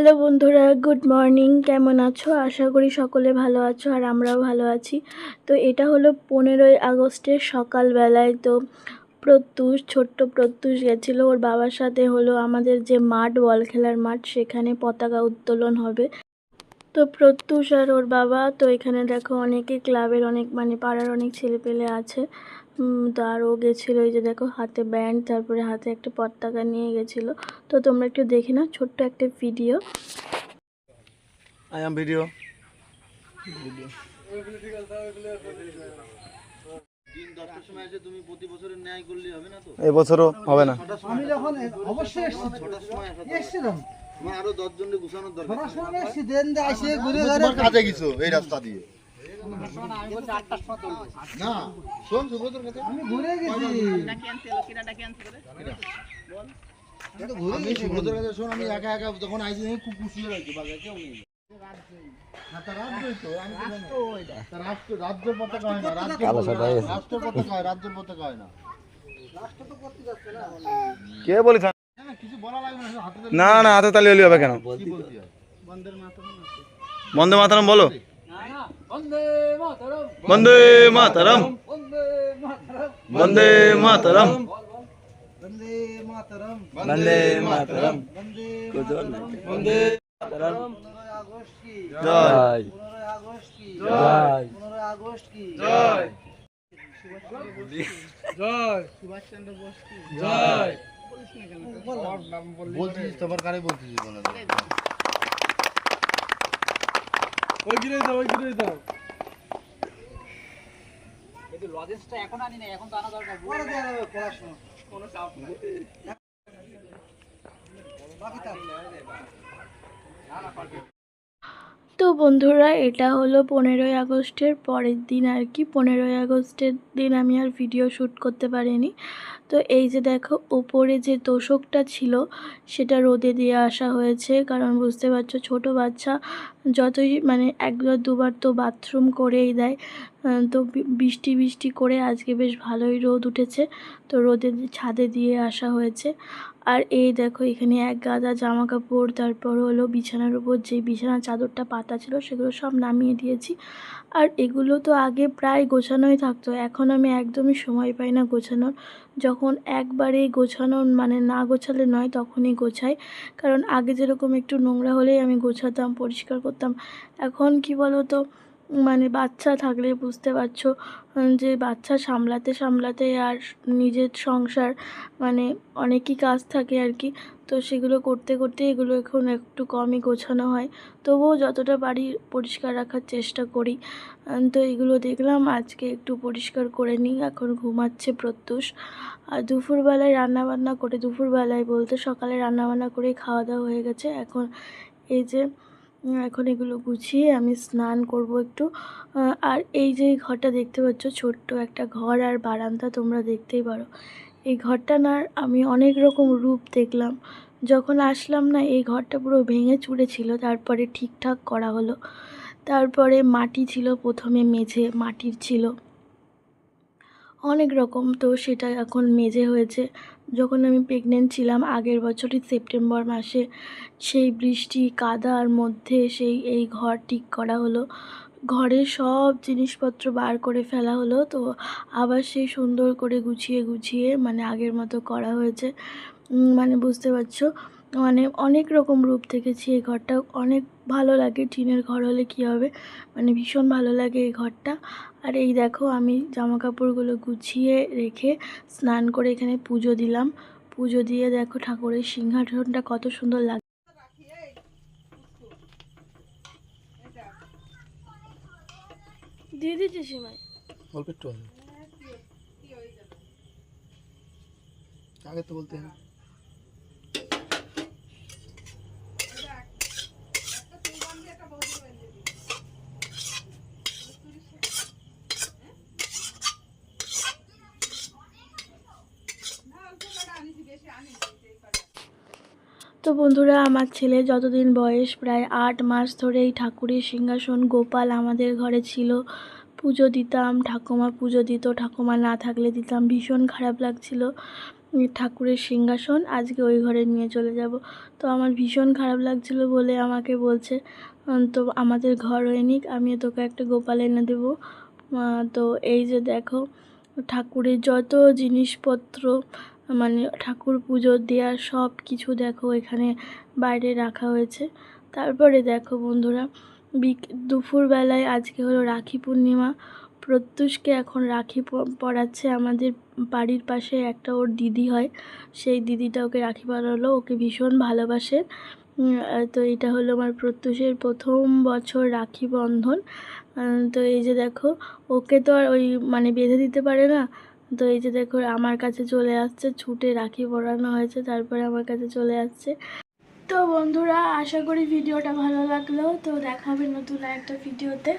Hello বন্ধুরা, good morning. কেমন আছো? আশা করি সকলে ভালো আছো আর আমরাও ভালো আছি। তো এটা হলো পনেরোই আগস্টের সকালবেলায়। তো প্রত্যুষ, ছোট্ট প্রত্যুষ গেছিল। ওর বাবার সাথে হলো আমাদের যে মাঠ, বল খেলার মাঠ, সেখানে পতাকা উত্তোলন হবে। তো প্রত্যুষ আর ওর বাবা তো এখানে দেখো অনেকে ক্লাবের অনেক মানে পাড়ার অনেক ছেলেপেলে আছে। তো আর ও গেছিল এই যে দেখো হাতে ব্যান্ড তারপরে হাতে একটা পতাকা নিয়ে গেছিল। তো তোমরা একটু দেখে নাও ছোট্ট একটা ভিডিও। I am video. এই বছরও হবে না। আমি যখন অবশ্যই এসছি। এসছিলাম। তোমার আরও দশ জনকে গুছানোর দরকার ছটার সময় দেন দিয়ে আসে ঘুরে ঘুরে কাজে গেছো এই রাস্তা দিয়ে না শোন সুব্রতর কাছে আমি ঘুরে গেছি আমি সুব্রতর কাছে শোন আমি একা একা যখন আইছি আমি খুব খুশি হয়ে গেছি বাজার কেউ নেই পতাকা হয় না রাজ্যের পতাকা হয়, রাষ্ট্রের রাজ্যের পতাকা হয় না কে হ্যাঁ, বলা না না না হাতে তালি হলে হবে কেন? বন্দে মাতারাম বলো। বন্দে মাতারাম। বন্দে মাতারাম। বন্দে মাতরম। বন্দে মাতারাম। পরে যাবে পড়াশোনা বাকি তো বন্ধুরা এটা হলো পনেরোই আগস্টের পরের দিন আর কি। পনেরোই আগস্টের দিন আমি আর ভিডিও শ্যুট করতে পারিনি। তো এই যে দেখো ওপরে যে তোষকটা ছিল, সেটা রোদে দিয়ে আসা হয়েছে। কারণ বুঝতে পারছ, ছোট বাচ্চা যতই মানে একবার দুবার তো বাথরুম করেই দেয় তো বৃষ্টি বৃষ্টি করে আজকে বেশ ভালোই রোদ উঠেছে। তো রোদে ছাদে দিয়ে আসা হয়েছে। আর এই দেখো, এখানে এক গাদা জামা কাপড় তারপর হলো বিছানার উপর যে বিছানার চাদরটা পাতা ছিল, সেগুলো সব নামিয়ে দিয়েছি। আর এগুলো তো আগে প্রায় গোছানোই থাকতো, এখন আমি একদমই সময় পাই না গোছানোর। যখন একবারে গোছানো মানে না গোছালে নয় তখনই গোছাই। কারণ আগে যেরকম একটু নোংরা হলেই আমি গোছাতাম, পরিষ্কার করতাম। এখন কি বলো তো মানে বাচ্চা থাকলে বুঝতে পারছ যে বাচ্চা সামলাতে সামলাতে আর নিজের সংসার মানে অনেকই কাজ থাকে আর কি। তো সেগুলো করতে করতে এগুলো এখন একটু কমই গোছানো হয়। তবুও যতটা পারি পরিষ্কার রাখার চেষ্টা করি। তো এগুলো দেখলাম, আজকে একটু পরিষ্কার করে নিই, এখন ঘুমাচ্ছে প্রত্যুষ। আর দুপুরবেলায় রান্নাবান্না করে, দুপুরবেলায় বলতে সকালে রান্নাবান্না করে খাওয়া দাওয়া হয়ে গেছে। এখন এই যে এখন এগুলো গুছিয়ে আমি স্নান করব একটু। আর এই যে ঘরটা দেখতে পাচ্ছ, ছোট্ট একটা ঘর আর বারান্দা তোমরা দেখতেই পারো। এই ঘরটা না আমি অনেক রকম রূপ দেখলাম। যখন আসলাম না, এই ঘরটা পুরো ভেঙে চুরে ছিল, তারপরে ঠিকঠাক করা হলো। তারপরে মাটি ছিল, প্রথমে মেঝে মাটির ছিল। অনেক রকম তো সেটা এখন মেঝে হয়েছে। যখন আমি প্রেগনেন্ট ছিলাম, আগের বছরই সেপ্টেম্বর মাসে সেই বৃষ্টি, কাদার মধ্যে সেই, এই ঘর ঠিক করা হলো। ঘরের সব জিনিসপত্র বার করে ফেলা হলো, তো আবার সেই সুন্দর করে গুছিয়ে গুছিয়ে মানে আগের মতো করা হয়েছে। মানে বুঝতে পারছ? মানে অনেক রকম রূপ দেখেছি এই ঘরটা। অনেক ভালো লাগে টিনের ঘর হলে কী হবে? মানে ভীষণ ভালো লাগে এই ঘরটা। আর এই দেখো আমি জামা কাপড়গুলো গুছিয়ে রেখে স্নান করে এখানে পুজো দিলাম। পুজো দিয়ে দেখো ঠাকুরের সিংহাসনটা কত সুন্দর লাগে দিয়ে দিচ্ছি সীমায় আগে। তো বলতে তো বন্ধুরা, আমার ছেলে যতদিন বয়স, প্রায় আট মাস ধরে এই ঠাকুরের সিংহাসন গোপাল আমাদের ঘরে ছিল। পুজো দিতাম, ঠাকুমা পুজো দিত। ঠাকুমা না থাকলে দিতাম, ভীষণ খারাপ লাগছিল ঠাকুরের সিংহাসন। আজকে ওই ঘরে নিয়ে চলে যাব। তো আমার ভীষণ খারাপ লাগছিল বলে আমাকে বলছে তো আমাদের ঘর হয়ে নিক আমি তোকে একটা গোপাল এনে দেবো। তো এই যে দেখো, ঠাকুরের যত জিনিসপত্র মানে ঠাকুর পুজো দেওয়ার সব কিছু দেখো এখানে বাইরে রাখা হয়েছে। তারপরে দেখো বন্ধুরা, বিক দুপুরবেলায় আজকে হলো রাখি পূর্ণিমা। প্রত্যুষকে এখন রাখি পড়াচ্ছে আমাদের বাড়ির পাশে একটা ওর দিদি হয়। সেই দিদিটা ওকে রাখি পরালো, ওকে ভীষণ ভালোবাসে। তো এটা হলো আমার প্রত্যুষের প্রথম বছর রাখি বন্ধন। তো এই যে দেখো, ওকে তো আর ওই মানে বেঁধে দিতে পারে না। তো এই যে দেখো, আমার কাছে চলে আসছে, ছুটে রাখি পরানো হয়েছে, তারপরে আমার কাছে চলে আসছে। তো বন্ধুরা, আশা করি ভিডিওটা ভালো লাগল। তো দেখা হবে নতুন একটা ভিডিওতে।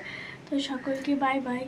তো সকলকে বাই বাই